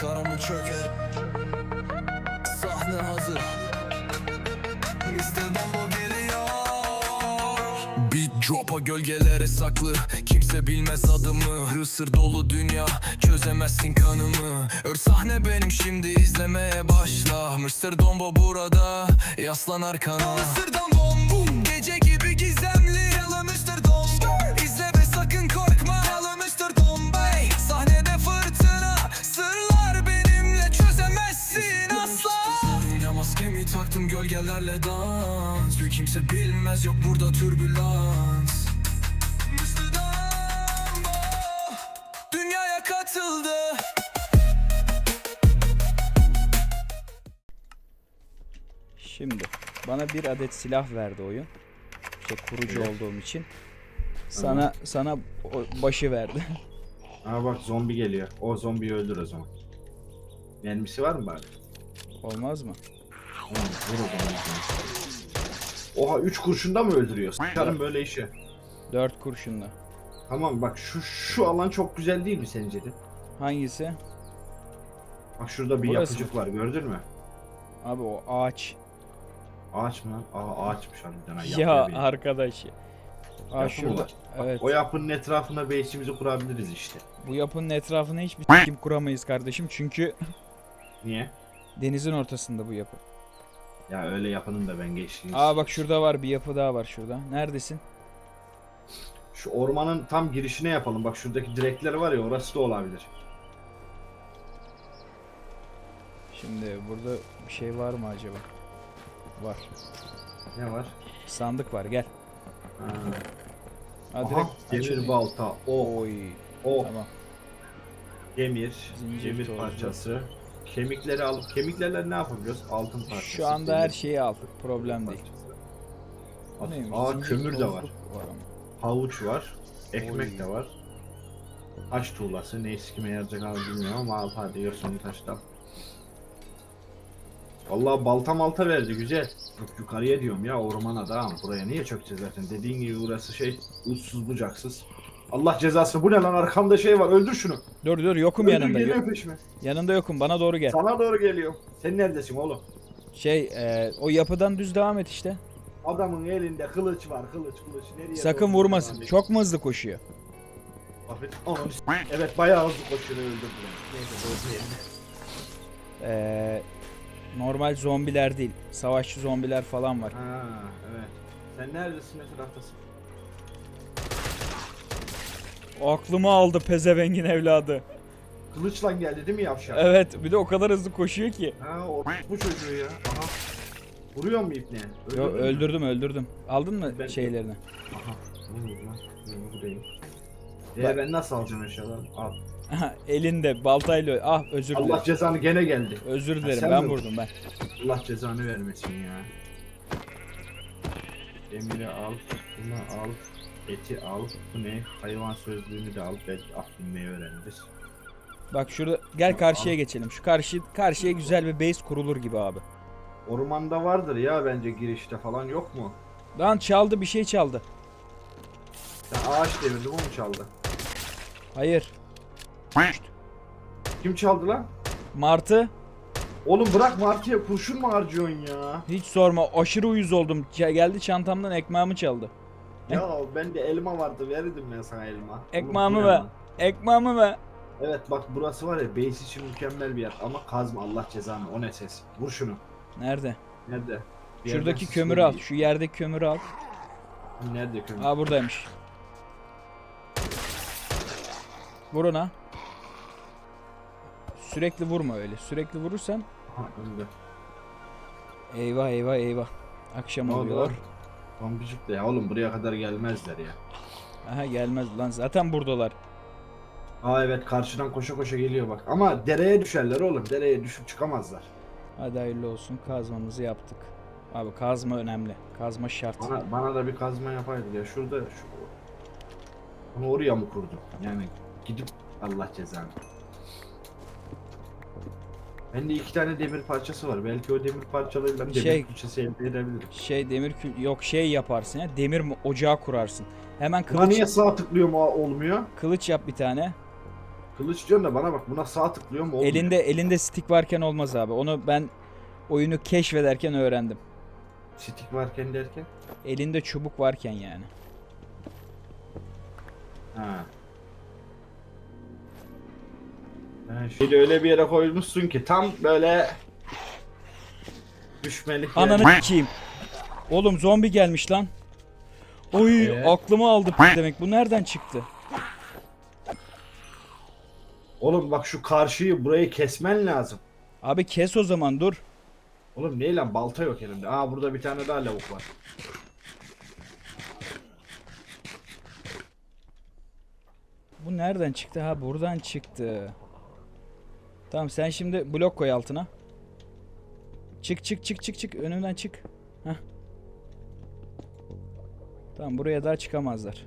Karanlık çöker Sahne hazır. Mr. Dumbo geliyor. Beat drop'a gölgelere saklı. Kimse bilmez adımı. Hısır dolu dünya. Çözemezsin kanımı. Ör sahne benim şimdi izlemeye başla. Mr. Dombo burada. Yaslan arkana. Mr. Dombo Gece gölgelerle dans Bir kimse bilmez yok burada türbülans Dünyaya katıldı Şimdi bana bir adet silah verdi oyun. İşte kurucu Evet. olduğum için. Sana sana o başı verdi. Aa bak zombi geliyor. O zombiyi öldür o zaman. Mermisi var mı bari? Olmaz mı? O zaman. Oha 3 kurşunda mı öldürüyor? Sıkarım böyle işe. Dört kurşunla. Tamam bak şu şu alan çok güzel değil mi sence de? Hangisi? Bak şurada bir Burası yapıcık var gördün mü? Abi o ağaç. Ağaç mı? Aa ağaçmış harbiden. ha, Ya benziyor. arkadaş. Aa Yapı şurada. mı var? Evet. O yapının etrafına base'imizi kurabiliriz işte. Bu yapının etrafına hiçbir kim kuramayız kardeşim çünkü Niye? denizin ortasında bu yapı. Ya öyle yapının da ben geçtiğim. Aa bak şurada var bir yapı daha var şurada. Neredesin? Şu ormanın tam girişine yapalım. Bak şuradaki direkler var ya orası da olabilir. Şimdi burada bir şey var mı acaba? Var. Ne var? Sandık var gel. Ha. Ha, Aha, direkt demir açılıyor. balta. O, Oy. o, Tamam. demir, Zincir demir tozu. parçası. Kemikleri alıp kemiklerle ne yapabiliyoruz? Altın parçası. Şu anda her şeyi aldık. Problem değil. Neymiş? Aa Zincir kömür de var. var. Havuç var. Ekmek Oy. de var. Taş tuğlası. Ne kime yarayacak abi bilmiyorum ama al hadi yosun taştan. Vallahi balta malta verdi güzel. Yok yukarıya diyorum ya ormana da buraya niye çökeceğiz zaten. Dediğin gibi burası şey uçsuz bucaksız. Allah cezası bu ne lan arkamda şey var öldür şunu. Dur dur yokum Öldür yanında. geliyor peşime. Yanında yokum bana doğru gel. Sana doğru geliyor. Sen neredesin oğlum? Şey e, o yapıdan düz devam et işte. Adamın elinde kılıç var kılıç kılıç. Nereye Sakın vurmasın. Çok mu hızlı koşuyor? Evet bayağı hızlı koşuyor öldürdü. beni. Neyse doğru yerine. E, normal zombiler değil. Savaşçı zombiler falan var. Ha evet. Sen neredesin ne taraftasın? Aklımı aldı pezevengin evladı. Kılıçla geldi değil mi yavşak? Evet bir de o kadar hızlı koşuyor ki. Ha o bu çocuğu ya. Aha. Vuruyor mu ipne? Yo, Öldürdün mü? öldürdüm öldürdüm. Aldın mı Ben- şeylerini? Aha. Ne oldu lan? Ne bu değil. Bak- Ee ben nasıl alacağım eşyalarını? Al. Aha, Elinde baltayla. Ah özür dilerim. Allah cezanı gene geldi. Özür dilerim sen ben mi vurdum ben. Allah cezanı vermesin ya. Demiri al, bunu al, eti al, bu ne? Hayvan sözlüğünü de al, belki at bilmeyi öğreniriz. Bak şurada gel karşıya geçelim. Şu karşı karşıya güzel bir base kurulur gibi abi. Ormanda vardır ya bence girişte falan yok mu? Lan çaldı bir şey çaldı. Sen ağaç devirdi bu mu çaldı? Hayır. Kim çaldı lan? Martı Oğlum bırak martıya kurşun mu harcıyorsun ya? hiç sorma aşırı uyuz oldum. Ç- Geldi çantamdan ekmeğimi çaldı. Ya bende elma vardı verirdim ben sana elma. Ne ver. Ekmeğimi ver. Evet bak burası var ya base için mükemmel bir yer ama kazma Allah cezanı o ne ses. Vur şunu. Nerede? Nerede? Bir Şuradaki yerden kömürü al. Şu yerdeki kömürü al. Nerede kömür? Aa buradaymış. Vur ona. Sürekli vurma öyle. Sürekli vurursan Aha önde. eyvah eyvah eyvah. Akşam Ne oldu oluyor. lan? Zombicik de ya oğlum buraya kadar gelmezler ya. Aha gelmez lan zaten buradalar. Aa evet karşıdan koşa koşa geliyor bak. Ama dereye düşerler oğlum. Dereye düşüp çıkamazlar. Hadi hayırlı olsun kazmamızı yaptık. Abi kazma önemli. Kazma şart. Bana, bana da bir kazma yapaydı ya. Şurada şu onu oraya mı kurdum? Yani gidip Allah cezanı. Bende iki tane demir parçası var. Belki o demir parçalarıyla demir Şey- külçesi elde edebilirim. Şey demir kül yok şey yaparsın ya demir mi ocağı kurarsın. Hemen Buna kılıç niye sağ tıklıyorum o olmuyor? kılıç yap bir tane. Kılıç diyorsun da bana bak buna sağ tıklıyor mu olmuyor. Elinde elinde stick varken olmaz abi. Onu ben oyunu keşfederken öğrendim. Stick varken derken. Elinde çubuk varken yani. Ha. Şeyi de öyle bir yere koymuşsun ki tam böyle düşmelik. Ananı sikeyim. Oğlum zombi gelmiş lan. Oy Ee? aklımı aldı demek. Bu nereden çıktı? Oğlum bak şu karşıyı burayı kesmen lazım. Abi kes o zaman dur. Oğlum ne lan balta yok elimde. Aa burada bir tane daha lavuk var. Bu nereden çıktı? Ha buradan çıktı. Tamam sen şimdi blok koy altına. Çık çık çık çık çık önümden çık. Heh. Tamam buraya daha çıkamazlar.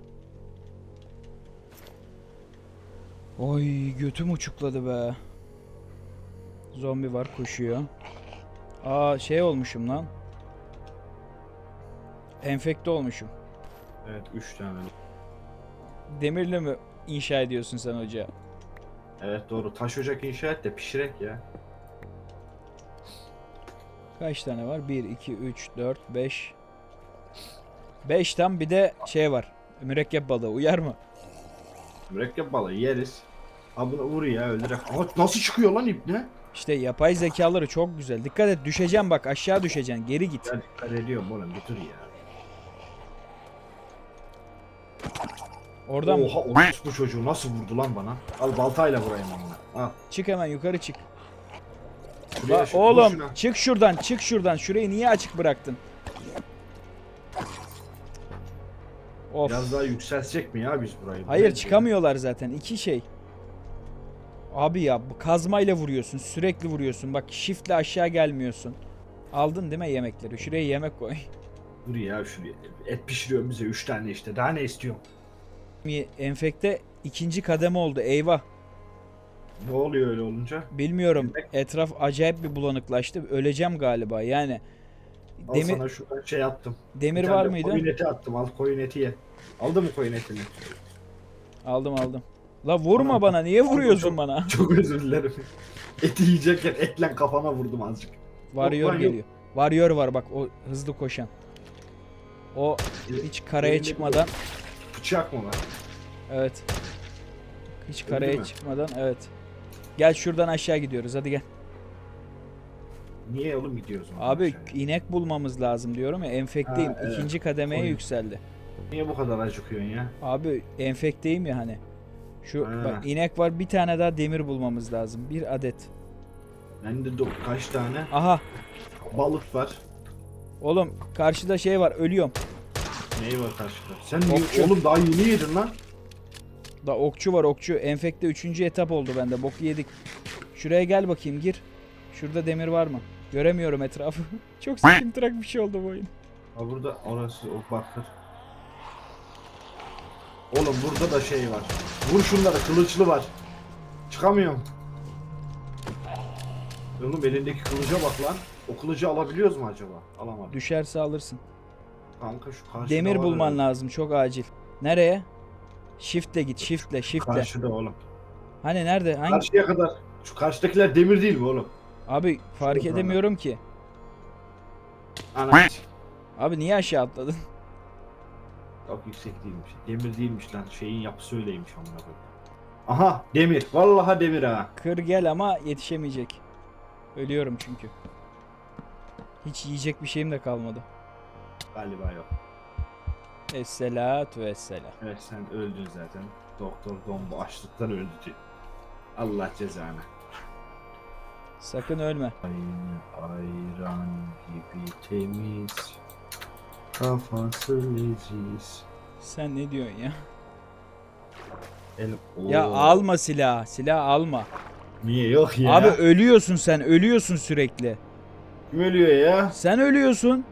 Oy götüm uçukladı be. Zombi var koşuyor. Aa şey olmuşum lan. Enfekte olmuşum. Evet 3 tane. Demirle mi inşa ediyorsun sen hoca? Evet doğru. Taş ocak inşa et de pişirek ya. Kaç tane var? 1, 2, 3, 4, 5. 5 tam bir de şey var. Mürekkep balığı uyar mı? Mürekkep balığı yeriz. Bunu vur ya öldürek. Ama nasıl çıkıyor lan ip ne? İşte yapay zekaları çok güzel. Dikkat et düşeceğim bak aşağı düşeceksin. Geri git. Ya dikkat ediyorum oğlum bir dur ya. Oradan Oha o bu çocuğu nasıl vurdu lan bana? Al baltayla vurayım onunla. Al. çık hemen yukarı çık. Şuraya La şu- vur oğlum şuna. çık şuradan çık şuradan. Şurayı niye açık bıraktın? Of. Biraz daha yükseltecek mi ya biz burayı? Hayır Bence. çıkamıyorlar zaten. İki şey. Abi ya bu kazmayla vuruyorsun. Sürekli vuruyorsun. Bak shiftle aşağı gelmiyorsun. Aldın değil mi yemekleri? Şuraya yemek koy. Dur ya şuraya. Et pişiriyor bize 3 tane işte. Daha ne istiyorum? Enfekte ikinci kademe oldu. Eyvah. Ne oluyor öyle olunca? Bilmiyorum. Etraf acayip bir bulanıklaştı. Öleceğim galiba. Yani Al demir sana şuradan şey attım. demir var mıydı? Koyun eti attım. Al koyun eti ye. Aldın mı koyun etini? Aldım aldım. La vurma Tamam. bana. Niye vuruyorsun Çok- bana? Çok özür dilerim. Eti yiyecekken etle kafana vurdum azıcık. Varıyor yok. geliyor. Varıyor var bak o hızlı koşan. O hiç karaya çıkmadan Bıçak mı var? evet. Hiç Öldü karaya mü? çıkmadan evet. Gel şuradan aşağı gidiyoruz. Hadi gel. Niye oğlum gidiyoruz? Abi aşağıya? inek bulmamız lazım diyorum ya. Enfekteyim. Ha, evet. İkinci kademeye Koyun. yükseldi. Niye bu kadar acıkıyorsun ya? Abi enfekteyim ya hani. Şu Ha. bak inek var bir tane daha demir bulmamız lazım. Bir adet. Bende do- kaç tane Aha balık var. oğlum karşıda şey var ölüyorum. Neyi var karşıda? Sen niye, Okçu. oğlum daha yeni yedin lan. Da okçu var okçu. Enfekte 3. etap oldu bende. Boku yedik. Şuraya gel bakayım gir. Şurada demir var mı? Göremiyorum etrafı. Çok sıkıntırak bir şey oldu bu oyun. Ha burada orası o bakır. Oğlum burada da şey var. Vur şunları kılıçlı var. Çıkamıyorum. Oğlum elindeki kılıca bak lan. O kılıcı alabiliyoruz mu acaba? Alamadım. Düşerse alırsın. Kanka şu karşıda Demir var bulman herhalde. lazım çok acil. Nereye? Shift'le git shift'le shift'le. Karşıda oğlum. Hani nerede? Hangi? Karşıya kadar. Şu karşıdakiler demir değil mi oğlum? Abi fark Şurada. edemiyorum ki. Ana. Abi niye aşağı atladın? Çok yüksek değilmiş. Demir değilmiş lan. Şeyin yapısı öyleymiş amına koyayım. Aha demir. Vallahi demir ha. Kır gel ama yetişemeyecek. Ölüyorum çünkü. Hiç yiyecek bir şeyim de kalmadı. Galiba yok. Esselatu vesselam. Evet sen öldün zaten. Doktor Dombo açlıktan öldü diyor. Allah cezanı. Sakın ölme. Aynı ayran gibi temiz. Kafası leziz. Sen ne diyorsun ya? El... Ya Oo. alma silah. Silah alma. Niye yok ya? Abi ölüyorsun sen. Ölüyorsun sürekli. Kim ölüyor ya? Sen ölüyorsun.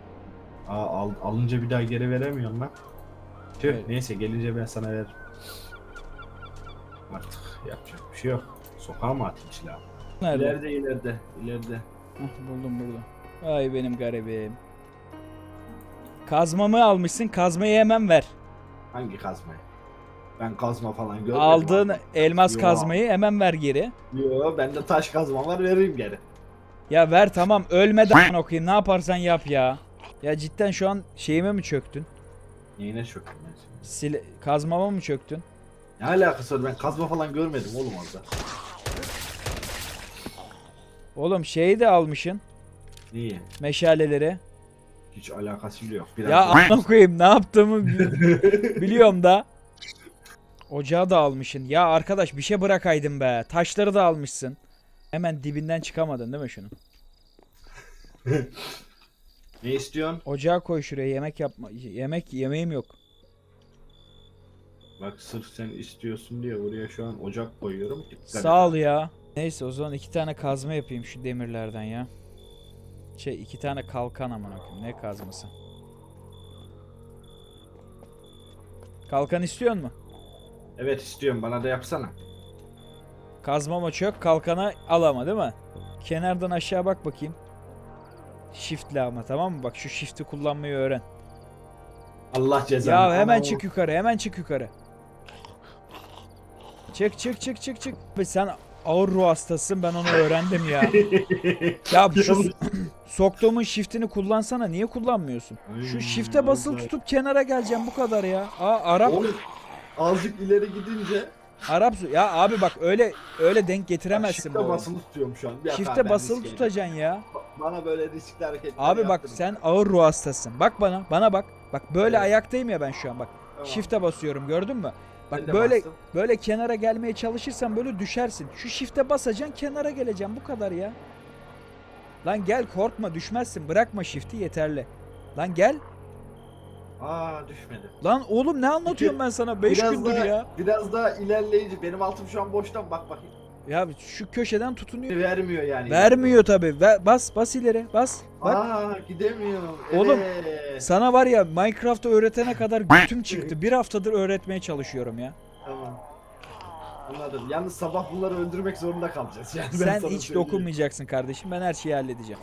Aa, al, alınca bir daha geri veremiyorum lan. Tüh Evet. neyse gelince ben sana veririm. Artık yapacak bir şey yok. Sokağa mı atayım silahı? Nerede? İleride ileride ileride. Hah, buldum buldum. Ay benim garibim. Kazmamı almışsın. Kazmayı hemen ver. Hangi kazmayı? Ben kazma falan görmedim. Aldığın abi. elmas Yo. kazmayı hemen ver geri. Yo bende taş kazma var vereyim geri. Ya ver tamam ölmeden okuyayım ne yaparsan yap ya. Ya cidden şu an şeyime mi çöktün? Neyine çöktüm ben şimdi? Kazmama mı çöktün? Ne alakası var ben kazma falan görmedim oğlum orada. Oğlum şeyi de almışsın Niye? meşaleleri. Hiç alakası bile yok. Biraz Ya daha- amına koyayım ne yaptığımı bi- biliyorum da. Ocağı da almışsın. Ya arkadaş bir şey bırakaydın be. Taşları da almışsın. Hemen dibinden çıkamadın değil mi şunun? Ne istiyorsun? Ocağı koy şuraya yemek yapma. Yemek yemeğim yok. Bak sırf sen istiyorsun diye buraya şu an ocak koyuyorum. Dikkat. Sağ ol ya. Neyse o zaman iki tane kazma yapayım şu demirlerden ya. Şey iki tane kalkan amına koyayım. Ne kazması? Kalkan istiyor mu? Evet istiyorum bana da yapsana. Kazmama çök, kalkana al ama değil mi? Kenardan aşağı bak bakayım. Shift'le ama tamam mı? Bak şu shift'i kullanmayı öğren. Allah cezanı. Ya hemen Ana çık yukarı, hemen çık yukarı. Çık çık çık çık çık. Be sen ağır ruh hastasısın ben onu öğrendim ya. ya şu soktuğumun shift'ini kullansana niye kullanmıyorsun? Şu Ay, shift'e basılı tutup kenara geleceğim bu kadar ya. Aa Arap Oğlum azıcık ileri gidince Arap ya abi bak öyle öyle denk getiremezsin bu Shift'e oyunu. basılı tutuyorum şu an. Bir dakika, Shift'e basılı tutacaksın ya. Bana böyle riskli hareketler Abi bak yaptırma. sen ağır ruh hastasın. Bak bana, bana bak. Bak böyle Evet. ayaktayım ya ben şu an bak. Tamam. Shift'e basıyorum gördün mü? Ben Bak de böyle bastım. böyle kenara gelmeye çalışırsan böyle düşersin. Şu shift'e basacaksın kenara geleceğim bu kadar ya. Lan gel korkma düşmezsin. Bırakma shift'i yeterli. Lan gel. Aa düşmedi. Lan oğlum ne anlatıyorum ben sana 5 Biraz gündür daha- ya. Biraz daha ilerleyici. Benim altım şu an boşta bak bakayım. Ya şu köşeden tutunuyor. Vermiyor yani. Vermiyor tabi. Bas bas ileri bas. Bak Aa gidemiyor. Oğlum, Evet. sana var ya Minecraft'ı öğretene kadar götüm çıktı. Bir haftadır öğretmeye çalışıyorum ya. Tamam. Anladım. Yalnız sabah bunları öldürmek zorunda kalacağız. Yani ben Sen sana hiç söyleyeyim. dokunmayacaksın kardeşim. Ben her şeyi halledeceğim.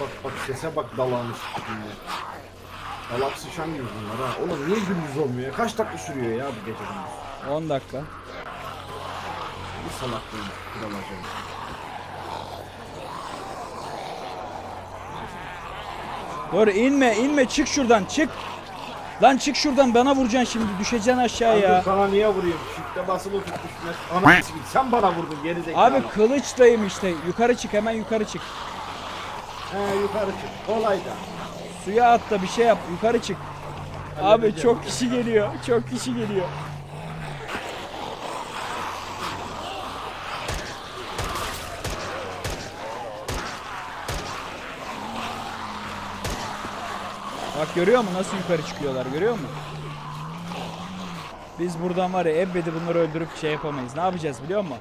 Bak bak sese bak sıkıyor. Dalak sıçan gibi bunlar ha. Oğlum niye gündüz olmuyor ya? Kaç dakika sürüyor ya bu gece gündüz? 10 dakika. Bir salaklığın kralacağım. Dur inme inme çık şuradan çık. Lan çık şuradan bana vuracaksın şimdi düşeceksin aşağı Ya. Sana niye vurayım? Shift'e basılı tutmuş. Ana sen bana vurdun geri zekalı. Abi kılıçlayım işte. Yukarı çık hemen yukarı çık. He yukarı çık. Kolay da. Suya at da bir şey yap. Yukarı çık. Abi Halledeceğim. çok kişi geliyor. Çok kişi geliyor. Bak görüyor musun nasıl yukarı çıkıyorlar görüyor musun? Biz buradan var ya ebedi bunları öldürüp şey yapamayız. Ne yapacağız biliyor musun?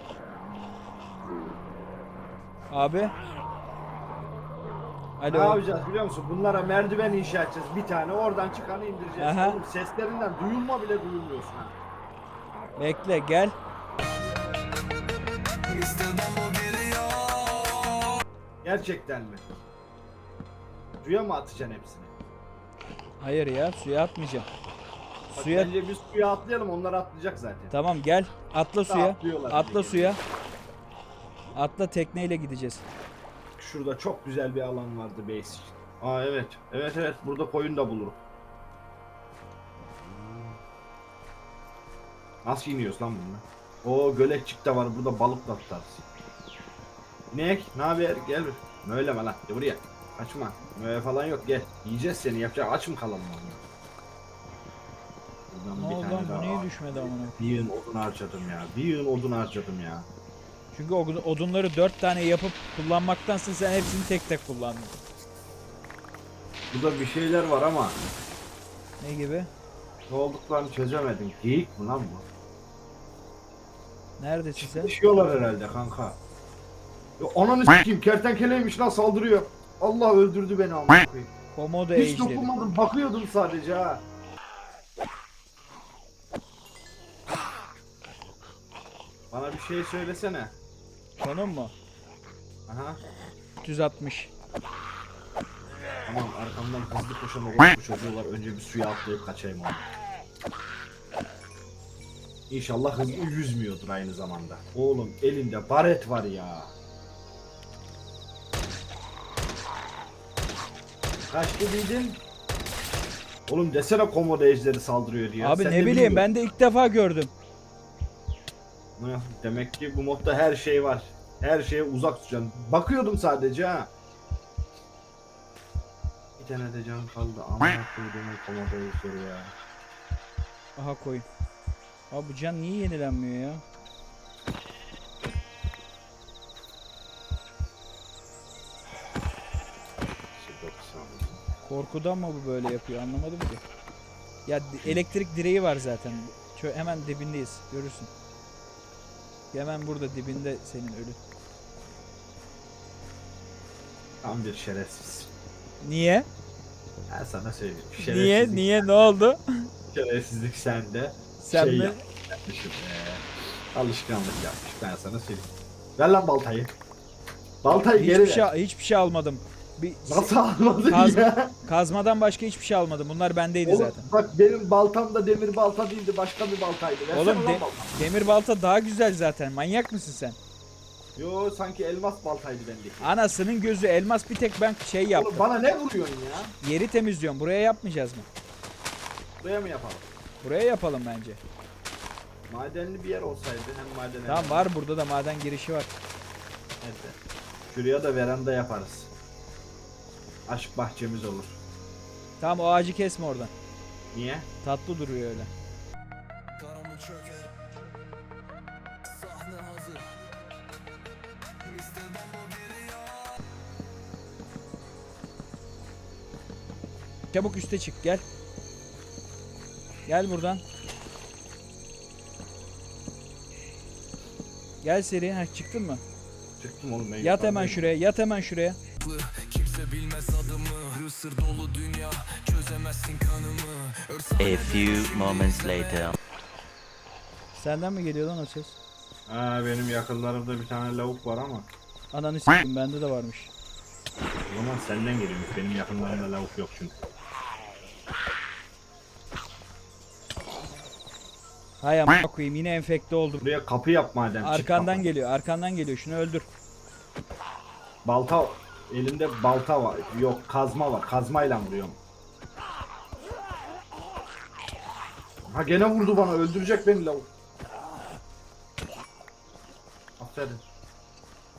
Abi. Ne Alo. yapacağız biliyor musun? Bunlara merdiven inşa edeceğiz. Bir tane oradan çıkanı indireceğiz. Aha. Oğlum seslerinden duyulma bile duyulmuyorsun ha. Bekle gel. Gerçekten mi? Suya mı atacaksın hepsini? Hayır ya suya atmayacağım. Bak Suya Bence biz suya atlayalım onlar atlayacak zaten. Tamam gel. Atla suya. atlıyorlar Atla suya. Atla tekneyle gideceğiz. Şurada çok güzel bir alan vardı base için. Aa evet. Evet evet burada koyun da bulurum. Nasıl iniyoruz lan bununla? O göletçik de var burada balık da tutarız. İnek ne haber gel. Öyle lan gel buraya. Kaçma. Öyle falan yok gel. Yiyeceğiz seni yapacak aç mı kalalım lan? Buradan Ne bir oldu tane lan bu daha. niye düşmedi amına? Bir yığın odun harcadım ya. Bir yığın odun harcadım ya. Çünkü odunları dört tane yapıp kullanmaktansa sen hepsini tek tek kullandın. Burada bir şeyler var ama Ne gibi? ne olduklarını çözemedim. Geyik mi lan bu? Neredesin sen? Düşüyorlar herhalde kanka. Ya ananı s**eyim kertenkeleymiş lan saldırıyor. Allah öldürdü beni amına koyayım. Komodo Hiç ejderi. dokunmadım bakıyordum sadece ha. Bana bir şey söylesene. Konum mu? Aha. 360. Tamam arkamdan hızlı koşan orospu çocuğu var. Önce bir suya atlayıp kaçayım onu. İnşallah hızlı yüzmüyordur aynı zamanda. Oğlum elinde baret var ya. Kaç dediydin? Oğlum desene komodo ejderi saldırıyor diye. Abi Sen ne de bileyim bilmiyorsun. ben de ilk defa gördüm. Demek ki bu modda her şey var. Her şeye uzak tutacaksın. Bakıyordum sadece ha. Bir tane de can kaldı. Amına koyduğumun komodo ejderi ya. Aha koyun. Abi bu can niye yenilenmiyor ya? Korkudan mı bu böyle yapıyor anlamadım ki. Ya elektrik direği var zaten. Şöyle hemen dibindeyiz. Görürsün. Hemen burada dibinde senin ölü. Tam bir şerefsiz. Niye? Ben sana söyleyeyim. Niye? Şerefsizlik, Niye? Ne oldu? Şerefsizlik sende. Sen şey mi? yap- yapmışım. Ee, alışkanlık yapmış. Ben sana söyleyeyim. Ver lan baltayı. Baltayı geri Hiçbir ver. şey hiçbir şey almadım. Bir Nasıl almadın Kaz- ya? kazmadan başka hiçbir şey almadım. Bunlar bendeydi Oğlum zaten. bak benim baltam da demir balta değildi. Başka bir baltaydı. Versene Oğlum lan de- baltamı. demir balta daha güzel zaten. Manyak mısın sen? Yo sanki elmas baltaydı bendeki. Anasının gözü elmas bir tek ben şey yaptım. Oğlum bana ne vuruyorsun ya? Yeri temizliyorum. Buraya yapmayacağız mı? Buraya mı yapalım? Buraya yapalım bence. Madenli bir yer olsaydı hem maden hem- Tamam var burada da maden girişi var. Neyse. Şuraya da veranda yaparız. Aşk bahçemiz olur. Tamam o ağacı kesme oradan. Niye? Tatlı duruyor öyle. Çabuk üste çık gel. Gel buradan. Gel seri. Heh, çıktın mı? Çıktım oğlum ben. Yat hemen şuraya. Yat hemen şuraya. Kimse bilmez adımı Sır dolu dünya Çözemezsin kanımı A few moments later. Senden mi geliyor lan o ses? Ha, benim yakınlarımda bir tane lavuk var ama. Ananı s**eyim bende de varmış. O zaman senden geliyormuş. Benim yakınlarımda lavuk yok çünkü. Hay amına koyayım yine enfekte oldum. Buraya kapı yap madem. Arkandan kapı. geliyor. Arkandan geliyor. Şunu öldür. Balta elimde balta var. Yok kazma var. Kazmayla vuruyorum. Ha gene vurdu bana. Öldürecek beni lavuk. Aferin.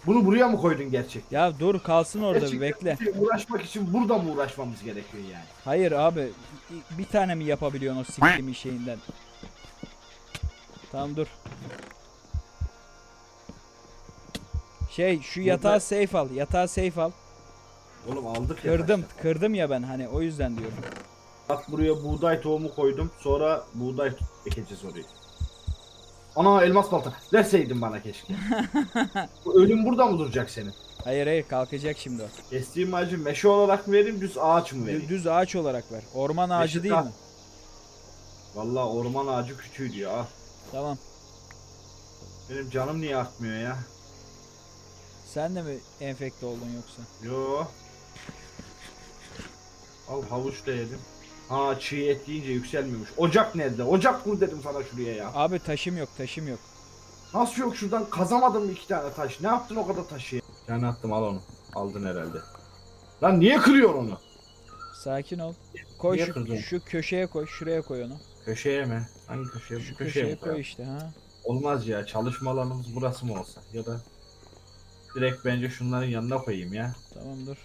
Bunu buraya mı koydun gerçekten? Ya dur kalsın orada bir Gerçekten bekle. bir Uğraşmak için burada mı uğraşmamız gerekiyor yani? Hayır abi. Bir tane mi yapabiliyorsun o siktiğimin şeyinden? Tamam dur. Şey şu yatağı safe al. Yatağı safe al. Oğlum aldık ya. Kırdım. taşları. Kırdım ya ben hani o yüzden diyorum. Bak buraya buğday tohumu koydum. Sonra buğday ekeceğiz oraya. Ana elmas balta. Verseydin bana keşke. Bu ölüm burada mı duracak senin? Hayır hayır kalkacak şimdi o. Kestiğim ağacı meşe olarak mı vereyim düz ağaç mı vereyim? Düz ağaç olarak ver. Orman ağacı Beşik değil mi? Vallahi orman ağacı küçüğü diyor al. Tamam. Benim canım niye artmıyor ya? Sen de mi enfekte oldun yoksa? Yo. Al havuç da yedim. Ha çiğ et yiyince yükselmiyormuş. Ocak nerede? Ocak mı dedim sana şuraya ya. Abi taşım yok taşım yok. Nasıl yok şuradan kazamadım iki tane taş. Ne yaptın o kadar taşı? Yani attım al onu. Aldın herhalde. Lan niye kırıyor onu? Sakin ol. Koy Niye şu, kırdın? şu köşeye koy. Şuraya koy onu. Köşeye mi? Hangi köşeye? Şu köşeye köşeye mi koy koyalım? işte ha. Olmaz ya. Çalışma alanımız burası mı olsa? Ya da direkt bence şunların yanına koyayım ya. Tamam dur.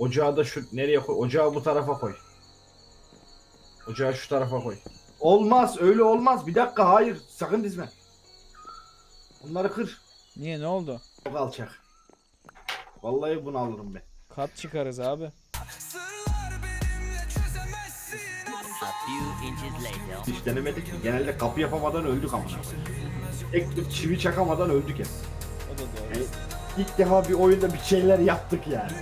Ocağı da şu nereye koy? Ocağı bu tarafa koy. Ocağı şu tarafa koy. Olmaz öyle olmaz. Bir dakika hayır. Sakın dizme. Bunları kır. Niye ne oldu? Çok alçak. Vallahi bunu alırım ben. Kat çıkarız abi. Hiç denemedik ki. Genelde kapı yapamadan öldük ama. Tek bir çivi çakamadan öldük hep. O da doğru. Yani ilk defa bir oyunda bir şeyler yaptık yani.